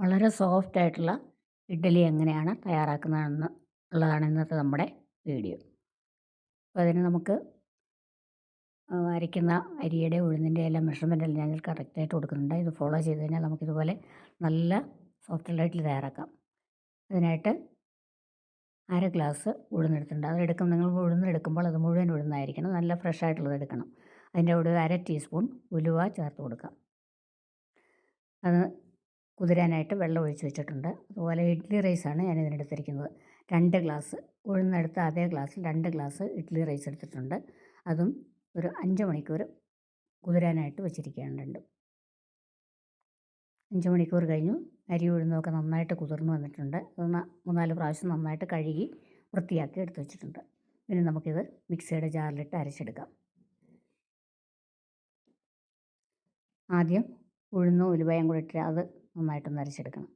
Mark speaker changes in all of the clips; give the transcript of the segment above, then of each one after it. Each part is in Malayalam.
Speaker 1: വളരെ സോഫ്റ്റ് ആയിട്ടുള്ള ഇഡ്ഡലി എങ്ങനെയാണ് തയ്യാറാക്കുന്നതെന്ന് ഉള്ളതാണ് ഇന്നത്തെ നമ്മുടെ വീഡിയോ. അപ്പോൾ അതിന് നമുക്ക് അരയ്ക്കുന്ന അരിയുടെ ഉഴുന്നിന്റെ എല്ലാം മെഷർമെന്റ് എല്ലാം ഞാൻ കറക്റ്റായിട്ട് കൊടുക്കുന്നുണ്ട്. ഇത് ഫോളോ ചെയ്ത് കഴിഞ്ഞാൽ നമുക്കിതുപോലെ നല്ല സോഫ്റ്റ് ഇഡ്ഡലി തയ്യാറാക്കാം. അതിനായിട്ട് അര ഗ്ലാസ് ഉഴുന്നെടുത്തിട്ടുണ്ട്. അതെടുക്കും നിങ്ങൾ ഉഴുന്നെടുക്കുമ്പോൾ അത് മുഴുവൻ ഉഴുന്നായിരിക്കണം. നല്ല ഫ്രഷ് ആയിട്ടുള്ളത് എടുക്കണം. അതിന്റെ കൂടെ അര ടീസ്പൂൺ ഉലുവ ചേർത്ത് കൊടുക്കാം. അത് കുതിരാനായിട്ട് വെള്ളം ഒഴിച്ച് വെച്ചിട്ടുണ്ട്. അതുപോലെ ഇഡ്ഡലി റൈസാണ് ഞാൻ ഇതിനെടുത്തിരിക്കുന്നത് രണ്ട് ഗ്ലാസ് ഉഴുന്നെടുത്ത അതേ ഗ്ലാസ്സിൽ രണ്ട് ഗ്ലാസ് ഇഡ്ഡലി റൈസ് എടുത്തിട്ടുണ്ട്. അതും ഒരു അഞ്ച് മണിക്കൂർ കുതിരാനായിട്ട് വെച്ചിരിക്കേണ്ടതുണ്ട്. അഞ്ച് മണിക്കൂർ കഴിഞ്ഞു. അരി ഉഴുന്നൊക്കെ നന്നായിട്ട് കുതിർന്നു വന്നിട്ടുണ്ട്. അത് മൂന്നാൽ പ്രാവശ്യം നന്നായിട്ട് കഴുകി വൃത്തിയാക്കി എടുത്ത് വെച്ചിട്ടുണ്ട്. ഇനി നമുക്കിത് മിക്സിയുടെ ജാറിലിട്ട് അരച്ചെടുക്കാം. ആദ്യം ഉഴുന്നും ഉലുവയും കൂടി ഇട്ട് അത് നന്നായിട്ടൊന്ന് അരച്ചെടുക്കണം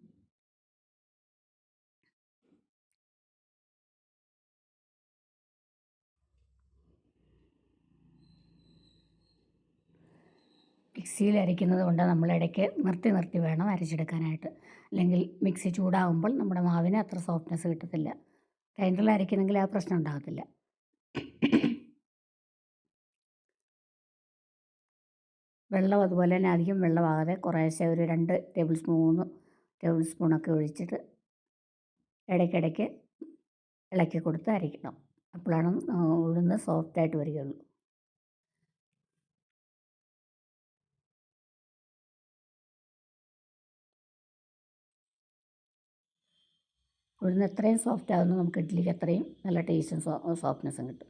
Speaker 1: മിക്സിയിൽ അരയ്ക്കുന്നത് കൊണ്ട് നമ്മൾ ഇടയ്ക്ക് നിർത്തി നിർത്തി വേണം അരച്ചെടുക്കാനായിട്ട്. അല്ലെങ്കിൽ മിക്സി ചൂടാകുമ്പോൾ നമ്മുടെ മാവിന് അത്ര സോഫ്റ്റ്നെസ് കിട്ടത്തില്ല. ഗ്രൈൻഡറിൽ അരയ്ക്കുന്നെങ്കിൽ ആ പ്രശ്നം ഉണ്ടാകത്തില്ല. വെള്ളം അതുപോലെ തന്നെ അധികം വെള്ളമാകാതെ കുറേശ്ശെ ഒരു രണ്ട് ടേബിൾ മൂന്ന് ടേബിൾ സ്പൂണൊക്കെ ഒഴിച്ചിട്ട് ഇടയ്ക്കിടയ്ക്ക് ഇളക്കി കൊടുത്ത് അരയ്ക്കണം. അപ്പോഴാണ് ഉഴുന്ന് സോഫ്റ്റായിട്ട് വരികയുള്ളൂ. ഉഴുന്ന് എത്രയും സോഫ്റ്റ് ആകുന്നു നമുക്ക് ഇഡ്ഡലിക്ക് അത്രയും നല്ല ടേസ്റ്റും സോ സോഫ്റ്റ്നെസ്സും കിട്ടും.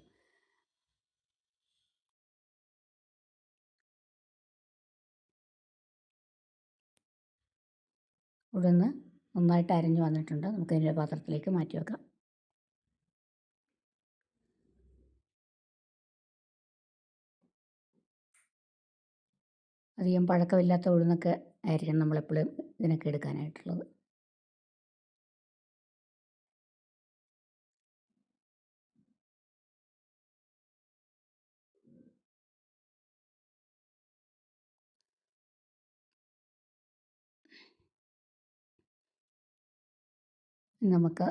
Speaker 1: ഉഴുന്ന് നന്നായിട്ട് അരഞ്ഞു വന്നിട്ടുണ്ട്. നമുക്ക് ഇതിന്റെ പാത്രത്തിലേക്ക് മാറ്റി വെക്കാം. അധികം പഴക്കമില്ലാത്ത ഉഴുന്നൊക്കെ ആയിരിക്കണം നമ്മളെപ്പോഴും ഇതിനൊക്കെ എടുക്കാനായിട്ടുള്ളത്. നമുക്ക്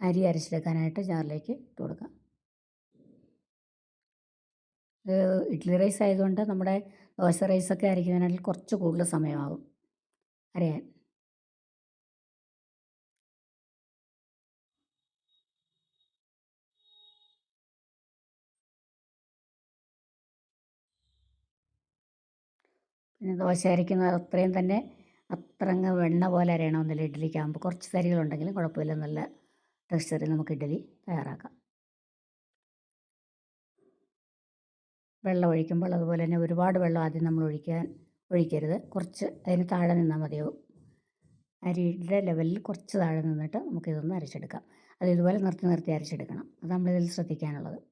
Speaker 1: അരി അരച്ചെടുക്കാനായിട്ട് ജാറിലേക്ക് ഇട്ട് കൊടുക്കാം. ഇത് ഇഡ്ഡലി റൈസ് ആയതുകൊണ്ട് നമ്മുടെ ദോശ റൈസൊക്കെ അരയ്ക്കുന്നതിനായിട്ട് കുറച്ച് കൂടുതൽ സമയമാകും അരയാൻ. പിന്നെ ദോശ അരയ്ക്കുന്നത് അത്രയും തന്നെ അത്ര അങ്ങ് വെണ്ണ പോലെ അരയണമെന്നില്ല. ഇഡ്ഡലിക്കാകുമ്പോൾ കുറച്ച് തരികളുണ്ടെങ്കിലും കുഴപ്പമില്ല. നല്ല ടെക്സ്ചറിൽ നമുക്ക് ഇഡ്ഡലി തയ്യാറാക്കാം. വെള്ളം ഒഴിക്കുമ്പോൾ അതുപോലെ തന്നെ ഒരുപാട് വെള്ളം ആദ്യം നമ്മൾ ഒഴിക്കാൻ ഒഴിക്കരുത്. കുറച്ച് അതിന് താഴെ നിന്നാൽ മതിയാവും. അരിയുടെ ലെവലിൽ കുറച്ച് താഴെ നിന്നിട്ട് നമുക്കിതൊന്ന് അരച്ചെടുക്കാം. അത് ഇതുപോലെ നിർത്തി നിർത്തി അരച്ചെടുക്കണം. അത് നമ്മളിതിൽ ശ്രദ്ധിക്കാനുള്ളത്.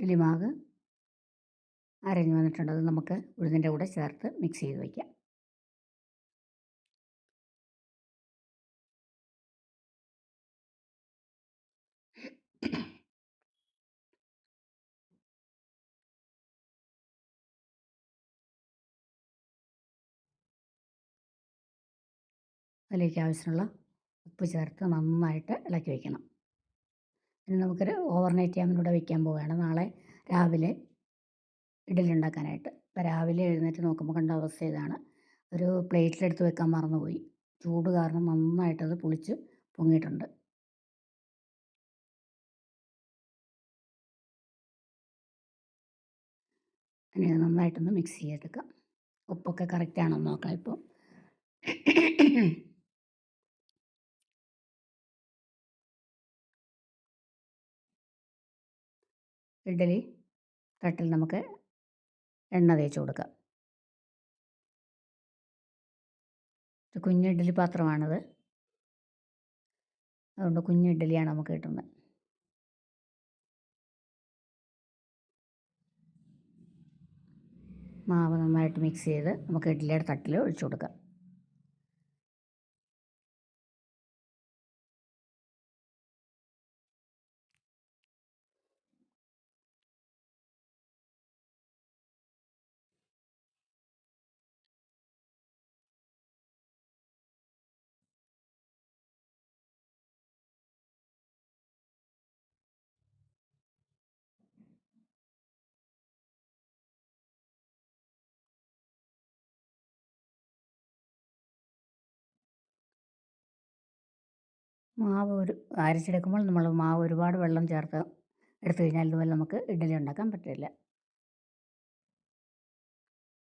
Speaker 1: ഇഡ്ഡലി മാവ് അരഞ്ഞു വന്നിട്ടുണ്ട്. അത് നമുക്ക് ഉഴുതിന്റെ കൂടെ ചേർത്ത് മിക്സ് ചെയ്ത് വയ്ക്കാം അതിലേക്ക് ആവശ്യമുള്ള ഉപ്പ് ചേർത്ത് നന്നായിട്ട് ഇളക്കി വയ്ക്കണം ഇനി നമുക്കൊരു ഓവർനൈറ്റ് ചെയ്യാൻ ഇവിടെ വയ്ക്കാൻ പോവുകയാണ്. നാളെ രാവിലെ ഇഡലി ഉണ്ടാക്കാനായിട്ട് അപ്പോൾ രാവിലെ എഴുന്നേറ്റ് നോക്കുമ്പോൾ കണ്ട അവസ്ഥ ഇതാണ്. ഒരു പ്ലേറ്റിലെടുത്ത് വെക്കാൻ മറന്നുപോയി. ചൂട് കാരണം നന്നായിട്ടത് പുളിച്ച് പൊങ്ങിയിട്ടുണ്ട്. ഇനി നന്നായിട്ടൊന്ന് മിക്സ് ചെയ്തെടുക്കാം. ഉപ്പൊക്കെ കറക്റ്റാണോ നോക്കാം ഇപ്പോൾ ഇഡ്ഡലി തട്ടിൽ നമുക്ക് എണ്ണ തേച്ച് കൊടുക്കാം. കുഞ്ഞ് ഇഡ്ഡലി പാത്രമാണിത്. അതുകൊണ്ട് കുഞ്ഞു ഇഡ്ഡലിയാണ് നമുക്ക് കിട്ടുന്നത്. മാവ് നന്നായിട്ട് മിക്സ് ചെയ്ത് നമുക്ക് ഇഡ്ഡലിയുടെ തട്ടിൽ ഒഴിച്ചു കൊടുക്കാം. മാവ് ഒരു അരച്ചെടുക്കുമ്പോൾ നമ്മൾ മാവ് ഒരുപാട് വെള്ളം ചേർത്ത് എടുത്തു കഴിഞ്ഞാൽ ഇതുപോലെ നമുക്ക് ഇഡ്ഡലി ഉണ്ടാക്കാൻ പറ്റില്ല.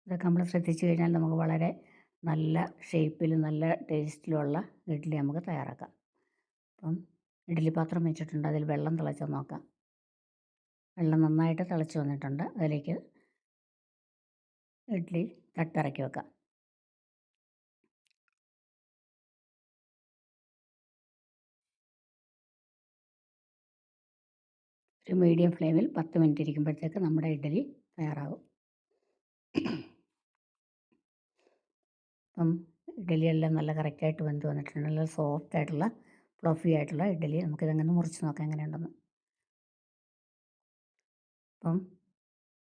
Speaker 1: ഇതൊക്കെ നമ്മൾ ശ്രദ്ധിച്ചു കഴിഞ്ഞാൽ നമുക്ക് വളരെ നല്ല ഷേപ്പിൽ നല്ല ടേസ്റ്റിലുള്ള ഇഡ്ഡലി നമുക്ക് തയ്യാറാക്കാം. അപ്പം ഇഡ്ഡലി പാത്രം വെച്ചിട്ടുണ്ട്. അതിൽ വെള്ളം തിളച്ച് നോക്കാം. വെള്ളം നന്നായിട്ട് തിളച്ച് വന്നിട്ടുണ്ട്. അതിലേക്ക് ഇഡ്ഡലി തട്ടിറക്കി വെക്കാം. ഒരു മീഡിയം ഫ്ലെയിമിൽ പത്ത് മിനിറ്റ് ഇരിക്കുമ്പോഴത്തേക്ക് നമ്മുടെ ഇഡ്ഡലി തയ്യാറാകും. അപ്പം ഇഡ്ഡലിയെല്ലാം നല്ല കറക്റ്റായിട്ട് വെന്ത് വന്നിട്ടുണ്ട്. നല്ല സോഫ്റ്റ് ആയിട്ടുള്ള ഫ്ലഫി ആയിട്ടുള്ള ഇഡ്ഡലി നമുക്കിതങ്ങനെ മുറിച്ച് നോക്കാം എങ്ങനെയുണ്ടെന്ന്. അപ്പം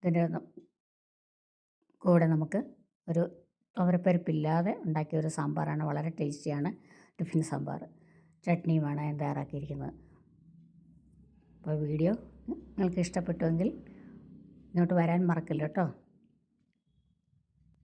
Speaker 1: ഇതിന്റെ കൂടെ നമുക്ക് ഒരു തുവരപ്പരിപ്പില്ലാതെ ഉണ്ടാക്കിയ ഒരു സാമ്പാറാണ്. വളരെ ടേസ്റ്റിയാണ് ടിഫിൻ സാമ്പാർ. ചട്നിയുമാണ് ഞാൻ തയ്യാറാക്കിയിരിക്കുന്നത്. അപ്പോൾ വീഡിയോ നിങ്ങൾക്ക് ഇഷ്ടപ്പെട്ടുവെങ്കിൽ ഇങ്ങോട്ട് വരാൻ മറക്കില്ല കേട്ടോ